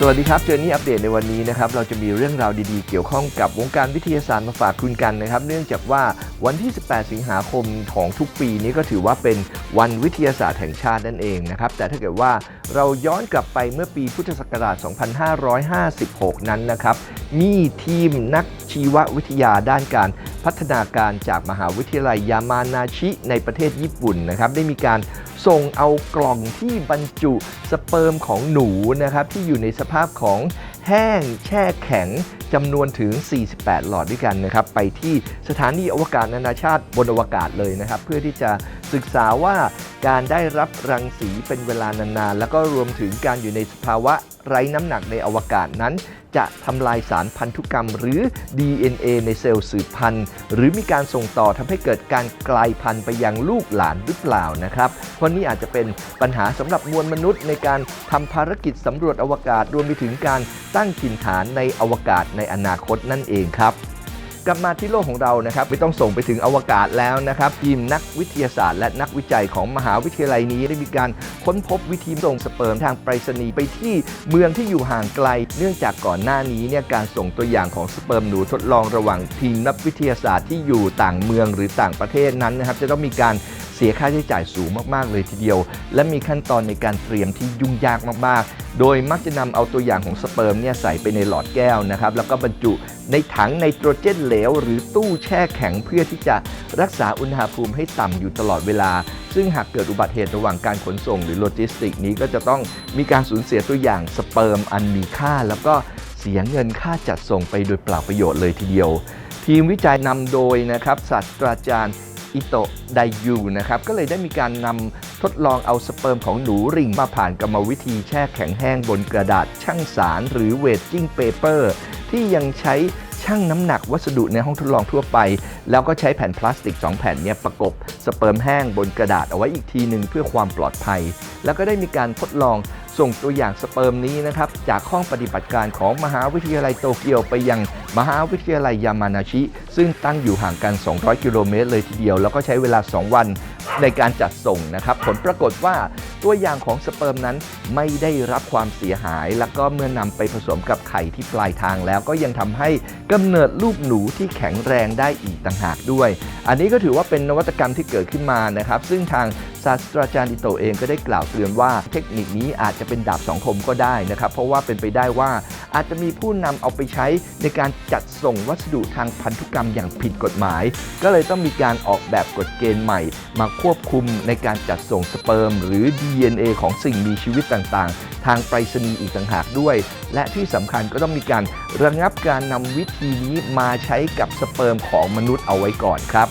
สวัสดีครับเจอร์นี่อัปเดตในวันนี้นะครับเราจะมีเรื่องราวดีๆ เกี่ยวข้องกับวงการวิทยาศาสตร์มาฝากคุณกันนะครับ เนื่องจากว่าวันที่ 18 สิงหาคมของทุกปีนี้ก็ถือว่าเป็นวันวิทยาศาสตร์แห่งชาตินั่นเองนะครับ แต่ถ้าเกิดว่าเราย้อนกลับไปเมื่อปีพุทธศักราช 2556 นั้นนะครับ มีทีมนักชีววิทยาด้านการพัฒนาการจากมหาวิทยาลัยยามานาชิในประเทศญี่ปุ่นนะครับได้มีการส่งเอากล่องที่บรรจุสเปิร์มของหนูนะครับที่อยู่ในสภาพของแห้งแช่แข็งจำนวนถึง 48 หลอดด้วยกันนะครับ ไปที่สถานีอวกาศนานาชาติบนอวกาศเลยนะครับ เพื่อที่จะศึกษาว่า การได้รับรังสีเป็นเวลานานๆ แล้วก็รวมถึงการอยู่ในสภาวะไร้น้ำหนักในอวกาศนั้น จะทำลายสารพันธุกรรมหรือ DNA ในเซลล์สืบพันธุ์ หรือมีการส่งต่อทำให้เกิดการกลายพันธุ์ไปยังลูกหลานหรือเปล่านะครับ เพราะนี่อาจจะเป็นปัญหาสำหรับมวลมนุษย์ในการทำภารกิจสำรวจอวกาศรวมไปถึงการตั้งถิ่นฐานในอวกาศในอนาคตนั่นเองครับ กลับมาที่โลกของเรานะครับไม่ต้องส่งไปถึงอวกาศแล้วนะครับทีมนักวิทยาศาสตร์ และนักวิจัยของมหาวิทยาลัยนี้ได้มีการค้นพบวิธีส่งสเปิร์มทางไปรษณีย์ไปที่เมืองที่อยู่ห่างไกล เนื่องจากก่อนหน้านี้เนี่ยการส่งตัวอย่างของสเปิร์มหนูทดลองระหว่างทีมนักวิทยาศาสตร์ที่อยู่ต่างเมืองหรือต่างประเทศนั้นนะครับจะต้องมีการเสียค่าใช้จ่ายสูงมาก ๆ เลยทีเดียว และมีขั้นตอนในการเตรียมที่ยุ่งยากมาก ๆ โดยมักจะนำเอาตัวอย่างของสเปิร์มเนี่ยใส่ไปในหลอดแก้วนะครับ แล้วก็บรรจุ ในถังไนโตรเจนเหลว หรือตู้แช่แข็งเพื่อที่จะรักษาอุณหภูมิให้ต่ำอยู่ตลอดเวลา ซึ่งหากเกิดอุบัติเหตุระหว่างการขนส่ง หรือโลจิสติกนี้ก็จะต้องมีการสูญเสียตัวอย่างสเปิร์มอันมีค่า แล้วก็เสียเงินค่าจัดส่งไปโดยเปล่าประโยชน์เลยทีเดียว ทีมวิจัยนำโดยนะครับศาสตราจารย์อิโตะไดยูนะครับก็เลยได้มีการนำทดลองเอาสเปิร์มของหนูริงมาผ่านกรรมวิธีแช่แข็งแห้งบนกระดาษช่างสารหรือเวทจิ้งเปเปอร์ ที่ยังใช้ช่างน้ำหนักวัสดุในห้องทดลองทั่วไป แล้วก็ใช้แผ่นพลาสติก 2 แผ่นเนี่ยประกบสเปิร์มแห้งบนกระดาษเอาไว้อีกทีหนึ่งเพื่อความปลอดภัย แล้วก็ได้มีการทดลองส่งตัวอย่างสเปิร์มนี้นะครับจากห้องปฏิบัติการของมหาวิทยาลัยโตเกียวไปยังมหาวิทยาลัยยามานาชิ ซึ่งตั้งอยู่ห่างกัน 200 กิโลเมตรเลยทีเดียว แล้วก็ใช้เวลา 2 วัน ในการจัดส่งนะครับ ผลปรากฏว่าตัวอย่างของสเปิร์มนั้นไม่ได้รับความเสียหาย แล้วก็เมื่อนำไปผสมกับไข่ที่ปลายทางแล้วก็ยังทำให้กำเนิดลูกหนูที่แข็งแรงได้อีกต่างหากด้วย อันนี้ก็ถือว่าเป็นนวัตกรรมที่เกิดขึ้นมานะครับ ซึ่งทางศาสตราจารย์อิโตเองก็ได้กล่าวเตือนว่าเทคนิคนี้อาจจะเป็นดาบสองคมก็ได้นะครับ เพราะว่าเป็นไปได้ว่า อาจจะมีผู้นำเอาไปใช้ในการจัดส่งวัสดุทางพันธุกรรมอย่างผิดกฎหมาย ก็เลยต้องมีการออกแบบกฎเกณฑ์ใหม่ มาควบคุมในการจัดส่งสเปิร์ม หรือ DNA ของสิ่งมีชีวิตต่างๆ ทางไปรษณีย์อีกต่างหากด้วย และที่สำคัญก็ต้องมีการระงับการนำวิธีนี้มาใช้กับสเปิร์มของมนุษย์เอาไว้ก่อนครับ